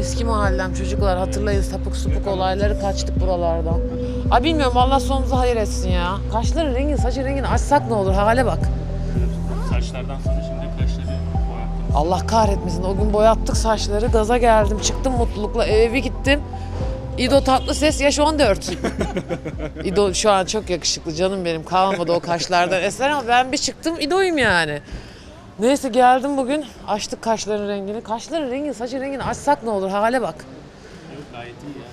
Eski mahallem çocuklar hatırlayın sapık supuk olayları kaçtık buralardan. Ay bilmiyorum Allah sonumuzu hayır etsin ya. Kaşların rengini saçın rengini açsak ne olur hale bak. Saçlardan sonra şimdi kaşları boyattım. Allah kahretmesin o gün boyattık saçları gaza geldim çıktım mutlulukla eve gittim. İdo tatlı ses yaş 14. İdo şu an çok yakışıklı canım benim kalmadı o kaşlardan eser ama ben bir çıktım İdo'yum yani. Neyse geldim bugün açtık kaşların rengini. Kaşların rengini saçın rengini açsak ne olur hale bak. Yok gayet iyi ya.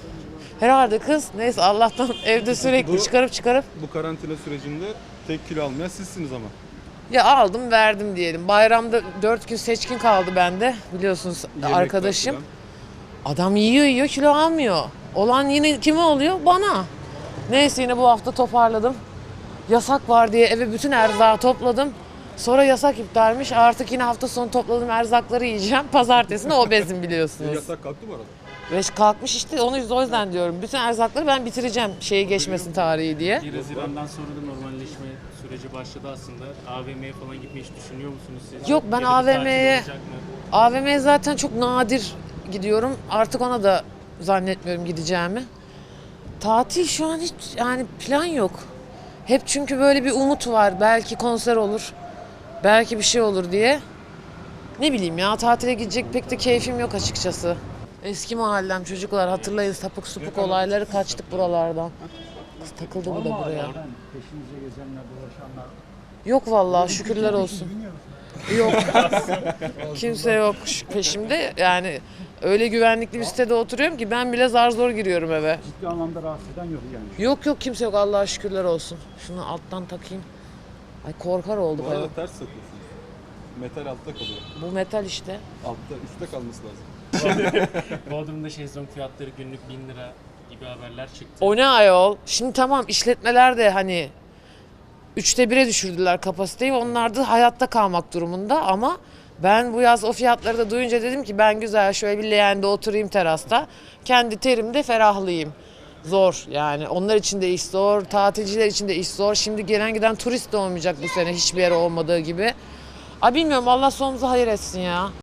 Herhalde kız neyse Allah'tan evde sürekli Bu- çıkarıp çıkarıp Bu karantina sürecinde tek kilo almayan sizsiniz ama. ya aldım verdim diyelim. Bayramda 4 gün seçkin kaldı bende biliyorsunuz Yemekler arkadaşım. falan. Adam yiyor yiyor kilo almıyor. Olan yine kime oluyor? Bana. Neyse yine bu hafta toparladım. Yasak var diye eve bütün erzağı topladım. Sonra yasak iptalmiş. Artık yine hafta sonu topladığım erzakları yiyeceğim. Pazartesine obezim E, biliyorsunuz. yasak kalktı bu arada. Ve kalkmış işte onu o yüzden diyorum. Bütün erzakları ben bitireceğim şeyi geçmesin tarihi diye. 1 Haziran'dan sonra da normalleşme süreci başladı aslında. AVM'ye falan gitmeyi hiç düşünüyor musunuz siz? Yok, ben Ya da bir tatil AVM'ye olacak mı? AVM'ye zaten çok nadir gidiyorum. Artık ona da zannetmiyorum gideceğimi. Tatil şu an hiç yani plan yok. Hep çünkü böyle bir umut var. Belki konser olur. Belki bir şey olur diye. Ne bileyim ya tatile gidecek pek de keyfim yok açıkçası. Eski mahallem çocuklar hatırlayın sapık supuk olayları kaçtık buralardan. Kız takıldı bu da buraya. Peşinize gezenler, dolaşanlar. Yok vallahi şükürler olsun. Yok. Kimse yok şu peşimde. Yani öyle güvenlikli bir sitede oturuyorum ki ben bile zar zor giriyorum eve. Ciddi anlamda rahatsız eden yok yani. Yok yok kimse yok Allah'a şükürler olsun. Şunu alttan takayım. Ay korkar olduk Bu arada ters takıyorsunuz. Metal altta kalıyor. Bu metal işte. Altta, üstte kalması lazım. Bodrum'da şezlong fiyatları günlük 1000 lira gibi haberler çıktı. O ne ayol? Şimdi tamam işletmeler de hani üçte bire düşürdüler kapasiteyi. Onlar da hayatta kalmak durumunda ama ben bu yaz o fiyatları da duyunca dedim ki ben güzel şöyle bir leğende oturayım terasta. Kendi terimde ferahlayayım. Zor yani onlar için de iş zor, tatilciler için de iş zor. Şimdi gelen giden turist de olmayacak bu sene hiçbir yere olmadığı gibi. Ay bilmiyorum Allah sonumuzu hayır etsin ya.